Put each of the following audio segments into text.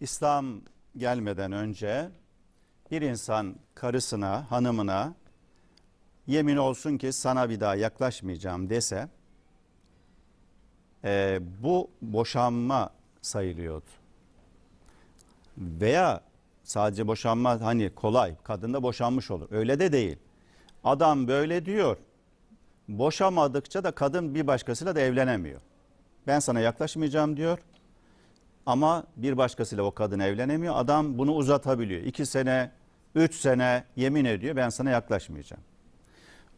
İslam gelmeden önce bir insan karısına, hanımına yemin olsun ki sana bir daha yaklaşmayacağım dese e, bu boşanma sayılıyordu. Veya sadece boşanma hani kolay kadın da boşanmış olur. Öyle de değil. Adam böyle diyor. Boşamadıkça da kadın bir başkasıyla da evlenemiyor. Ben sana yaklaşmayacağım diyor. Ama bir başkasıyla o kadın evlenemiyor. Adam bunu uzatabiliyor. İki sene, üç sene yemin ediyor ben sana yaklaşmayacağım.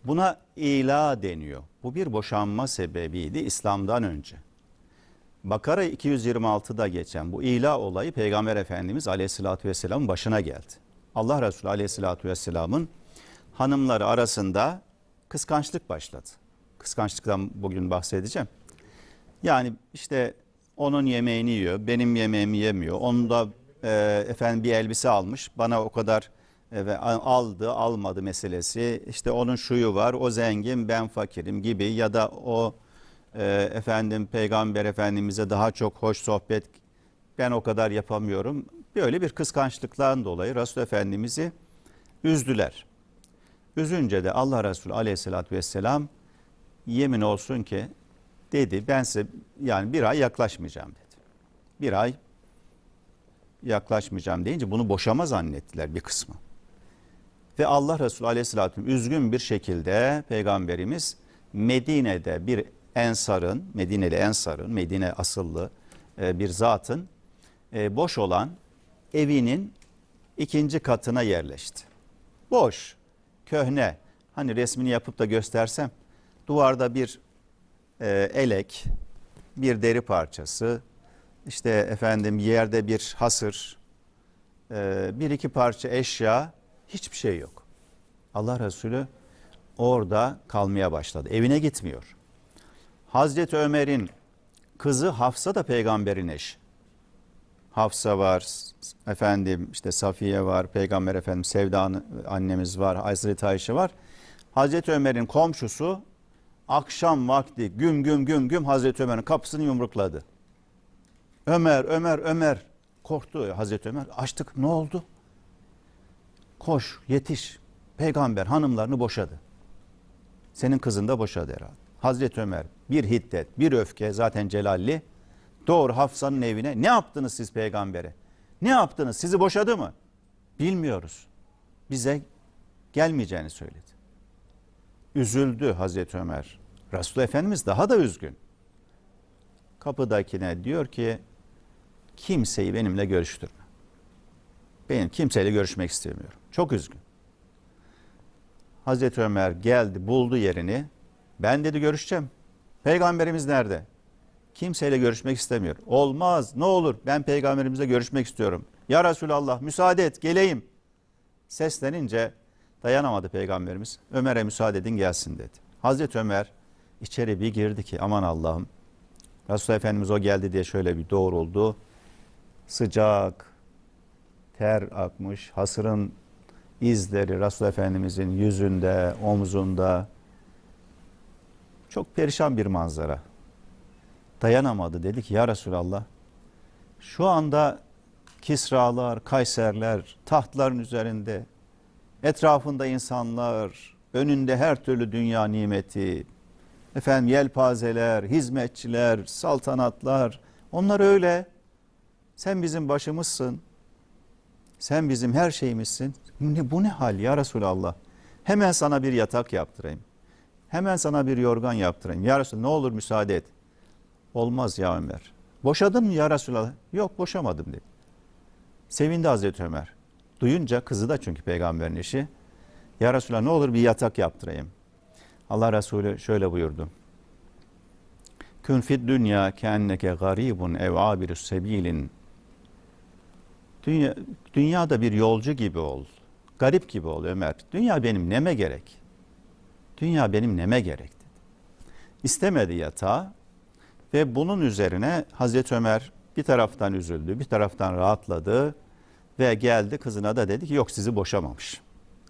Buna ila deniyor. Bu bir boşanma sebebiydi İslam'dan önce. Bakara 226'da geçen bu ila olayı Peygamber Efendimiz Aleyhisselatü Vesselam'ın başına geldi. Allah Resulü Aleyhisselatü Vesselam'ın hanımları arasında kıskançlık başladı. Kıskançlıktan bugün bahsedeceğim. Yani işte onun yemeğini yiyor, benim yemeğimi yemiyor. Onun da e, efendim bir elbise almış, bana o kadar e, ve aldı, almadı meselesi. İşte onun şuyu var, o zengin, ben fakirim gibi ya da o e, efendim Peygamber Efendimiz'e daha çok hoş sohbet, ben o kadar yapamıyorum. Böyle bir kıskançlıktan dolayı Resul Efendimiz'i üzdüler. Üzünce de Allah Resulü Aleyhisselatü Vesselam yemin olsun ki dedi ben size yani bir ay yaklaşmayacağım dedi. Bir ay yaklaşmayacağım deyince bunu boşama zannettiler bir kısmı. Ve Allah Resulü Aleyhisselatü üzgün bir şekilde Peygamberimiz Medine'de bir ensarın, Medineli ensarın, Medine asıllı e, bir zatın e, boş olan evinin ikinci katına yerleşti. Boş, köhne, hani resmini yapıp da göstersem duvarda bir e, elek, bir deri parçası, işte efendim yerde bir hasır, e, bir iki parça eşya, hiçbir şey yok. Allah Resulü orada kalmaya başladı. Evine gitmiyor. Hazreti Ömer'in kızı Hafsa da peygamberin eşi. Hafsa var, efendim işte Safiye var, Peygamber Efendimiz Sevda annemiz var, Hazreti Ayşe var. Hazreti Ömer'in komşusu akşam vakti güm güm güm güm Hazreti Ömer'in kapısını yumrukladı. Ömer, Ömer, Ömer. Korktu Hazreti Ömer. Açtık ne oldu? Koş, yetiş. Peygamber hanımlarını boşadı. Senin kızın da boşadı herhalde. Hazreti Ömer bir hiddet, bir öfke zaten celalli. Doğru Hafsa'nın evine. Ne yaptınız siz peygambere? Ne yaptınız? Sizi boşadı mı? Bilmiyoruz. Bize gelmeyeceğini söyledi. Üzüldü Hazreti Ömer. Resulullah Efendimiz daha da üzgün. Kapıdakine diyor ki kimseyi benimle görüştürme. Benim kimseyle görüşmek istemiyorum. Çok üzgün. Hazreti Ömer geldi buldu yerini. Ben dedi görüşeceğim. Peygamberimiz nerede? Kimseyle görüşmek istemiyor. Olmaz ne olur ben peygamberimizle görüşmek istiyorum. Ya Resulallah müsaade et geleyim. Seslenince dayanamadı peygamberimiz. Ömer'e müsaade edin gelsin dedi. Hazreti Ömer içeri bir girdi ki aman Allah'ım. Resulullah Efendimiz o geldi diye şöyle bir doğruldu. Sıcak, ter akmış, hasırın izleri Resulullah Efendimizin yüzünde, omzunda. Çok perişan bir manzara. Dayanamadı dedi ki ya Resulallah şu anda Kisralar, Kayserler tahtların üzerinde etrafında insanlar, önünde her türlü dünya nimeti, efendim yelpazeler, hizmetçiler, saltanatlar onlar öyle. Sen bizim başımızsın. Sen bizim her şeyimizsin. Ne, bu ne hal ya Resulallah? Hemen sana bir yatak yaptırayım. Hemen sana bir yorgan yaptırayım. Ya Resulallah ne olur müsaade et. Olmaz ya Ömer. Boşadın mı ya Resulallah? Yok boşamadım dedi. Sevindi Hazreti Ömer. Duyunca kızı da çünkü peygamberin eşi. Ya Resulallah ne olur bir yatak yaptırayım. Allah Resulü şöyle buyurdu. Kün fid dünya kenneke garibun ev abirus sebilin. Dünya, dünyada bir yolcu gibi ol. Garip gibi ol Ömer. Dünya benim neme gerek? Dünya benim neme gerek. İstemedi yatağı ve bunun üzerine Hazreti Ömer bir taraftan üzüldü, bir taraftan rahatladı ve geldi kızına da dedi ki yok sizi boşamamış.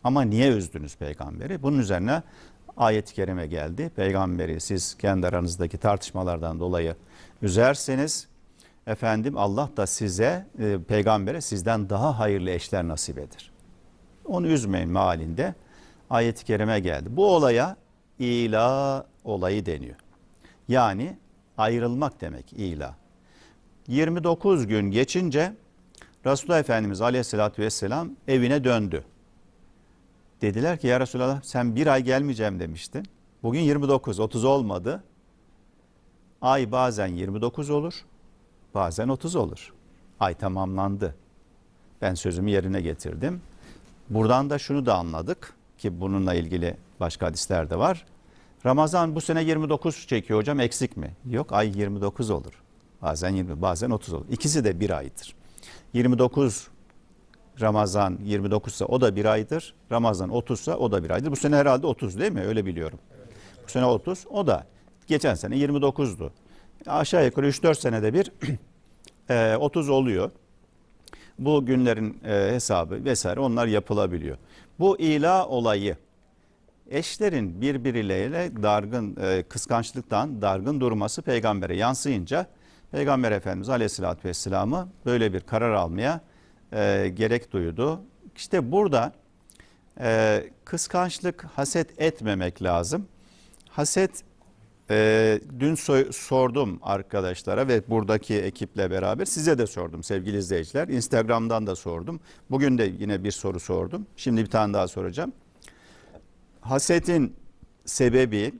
Ama niye üzdünüz peygamberi? Bunun üzerine ayet-i kerime geldi. Peygamberi siz kendi aranızdaki tartışmalardan dolayı üzerseniz efendim Allah da size e, peygambere sizden daha hayırlı eşler nasip eder. Onu üzmeyin mealinde ayet-i kerime geldi. Bu olaya ila olayı deniyor. Yani ayrılmak demek ila. 29 gün geçince Resulullah Efendimiz Aleyhisselatü Vesselam evine döndü. Dediler ki ya Resulallah sen bir ay gelmeyeceğim demiştin. Bugün 29, 30 olmadı. Ay bazen 29 olur, bazen 30 olur. Ay tamamlandı. Ben sözümü yerine getirdim. Buradan da şunu da anladık ki bununla ilgili başka hadisler de var. Ramazan bu sene 29 çekiyor hocam eksik mi? Yok ay 29 olur. Bazen 20 bazen 30 olur. İkisi de bir aydır. 29 Ramazan 29 ise o da bir aydır. Ramazan 30 ise o da bir aydır. Bu sene herhalde 30 değil mi? Öyle biliyorum. Bu sene 30 o da. Geçen sene 29'du. Aşağı yukarı 3-4 senede bir e, 30 oluyor. Bu günlerin e, hesabı vesaire onlar yapılabiliyor. Bu ila olayı eşlerin birbirleriyle dargın e, kıskançlıktan dargın durması peygambere yansıyınca Peygamber Efendimiz Aleyhisselatü Vesselam'ı böyle bir karar almaya e, gerek duydu. İşte burada e, kıskançlık, haset etmemek lazım. Haset e, dün so- sordum arkadaşlara ve buradaki ekiple beraber size de sordum sevgili izleyiciler. Instagram'dan da sordum. Bugün de yine bir soru sordum. Şimdi bir tane daha soracağım. Hasetin sebebi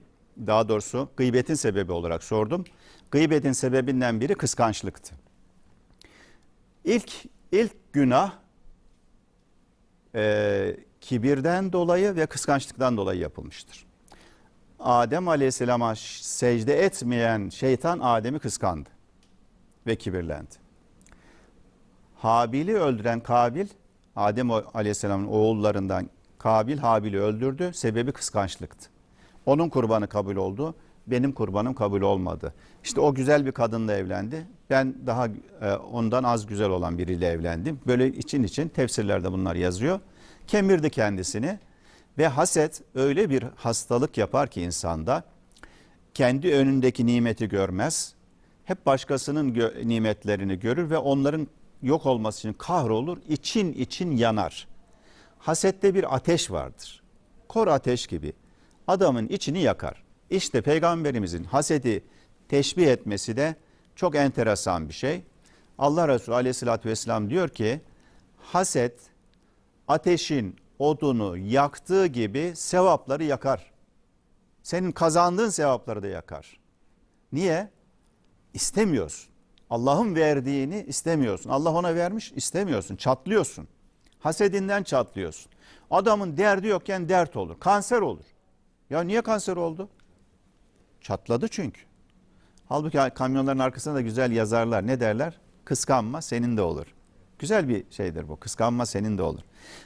daha doğrusu gıybetin sebebi olarak sordum. Gıybetin sebebinden biri kıskançlıktı. İlk ilk günah e, kibirden dolayı ve kıskançlıktan dolayı yapılmıştır. Adem Aleyhisselam'a secde etmeyen şeytan Adem'i kıskandı ve kibirlendi. Habil'i öldüren Kabil, Adem Aleyhisselam'ın oğullarından Kabil Habil'i öldürdü. Sebebi kıskançlıktı. Onun kurbanı kabul oldu. Benim kurbanım kabul olmadı. İşte o güzel bir kadınla evlendi. Ben daha e, ondan az güzel olan biriyle evlendim. Böyle için için tefsirlerde bunlar yazıyor. Kemirdi kendisini ve haset öyle bir hastalık yapar ki insanda kendi önündeki nimeti görmez. Hep başkasının gö- nimetlerini görür ve onların yok olması için kahrolur, için için yanar. Hasette bir ateş vardır. Kor ateş gibi adamın içini yakar. İşte peygamberimizin hasedi teşbih etmesi de çok enteresan bir şey. Allah Resulü aleyhissalatü vesselam diyor ki haset ateşin odunu yaktığı gibi sevapları yakar. Senin kazandığın sevapları da yakar. Niye? İstemiyorsun. Allah'ın verdiğini istemiyorsun. Allah ona vermiş istemiyorsun. Çatlıyorsun. Hasedinden çatlıyorsun. Adamın derdi yokken dert olur. Kanser olur. Ya niye kanser oldu? Çatladı çünkü. Halbuki kamyonların arkasında da güzel yazarlar. Ne derler? Kıskanma senin de olur. Güzel bir şeydir bu. Kıskanma senin de olur.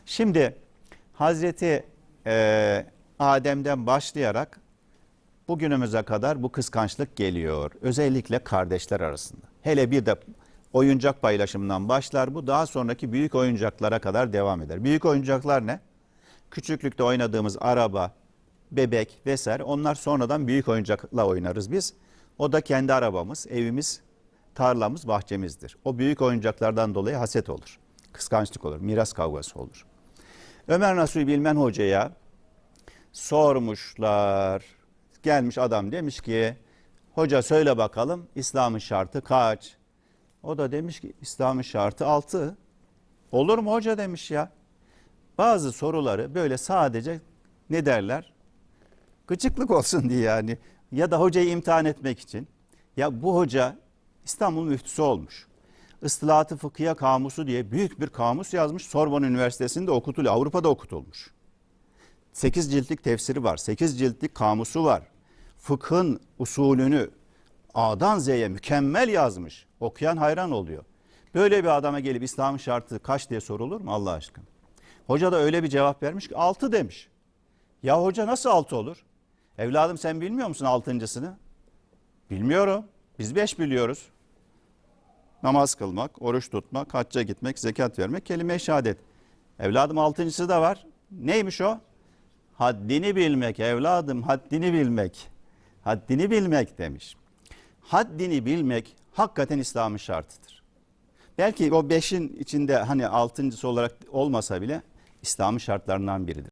Şimdi Hazreti e, Adem'den başlayarak bugünümüze kadar bu kıskançlık geliyor. Özellikle kardeşler arasında. Hele bir de oyuncak paylaşımından başlar bu. Daha sonraki büyük oyuncaklara kadar devam eder. Büyük oyuncaklar ne? Küçüklükte oynadığımız araba, bebek vesaire onlar sonradan büyük oyuncakla oynarız biz. O da kendi arabamız, evimiz, tarlamız, bahçemizdir. O büyük oyuncaklardan dolayı haset olur. Kıskançlık olur, miras kavgası olur. Ömer Nasuhi Bilmen Hoca'ya sormuşlar. Gelmiş adam demiş ki hoca söyle bakalım İslam'ın şartı kaç? O da demiş ki İslam'ın şartı altı. Olur mu hoca demiş ya. Bazı soruları böyle sadece ne derler? Gıcıklık olsun diye yani. Ya da hocayı imtihan etmek için. Ya bu hoca İstanbul müftüsü olmuş. Istilahat-ı Fıkhiye Kamusu diye büyük bir kamus yazmış. Sorbonne Üniversitesi'nde okutuluyor. Avrupa'da okutulmuş. 8 ciltlik tefsiri var. 8 ciltlik kamusu var. Fıkhın usulünü A'dan Z'ye mükemmel yazmış. Okuyan hayran oluyor. Böyle bir adama gelip İslam'ın şartı kaç diye sorulur mu Allah aşkına? Hoca da öyle bir cevap vermiş ki 6 demiş. Ya hoca nasıl 6 olur? Evladım sen bilmiyor musun altıncısını? Bilmiyorum. Biz 5 biliyoruz. Namaz kılmak, oruç tutmak, hacca gitmek, zekat vermek, kelime-i şehadet. Evladım altıncısı da var. Neymiş o? Haddini bilmek evladım, haddini bilmek. Haddini bilmek demiş. Haddini bilmek hakikaten İslam'ın şartıdır. Belki o beşin içinde hani altıncısı olarak olmasa bile İslam'ın şartlarından biridir.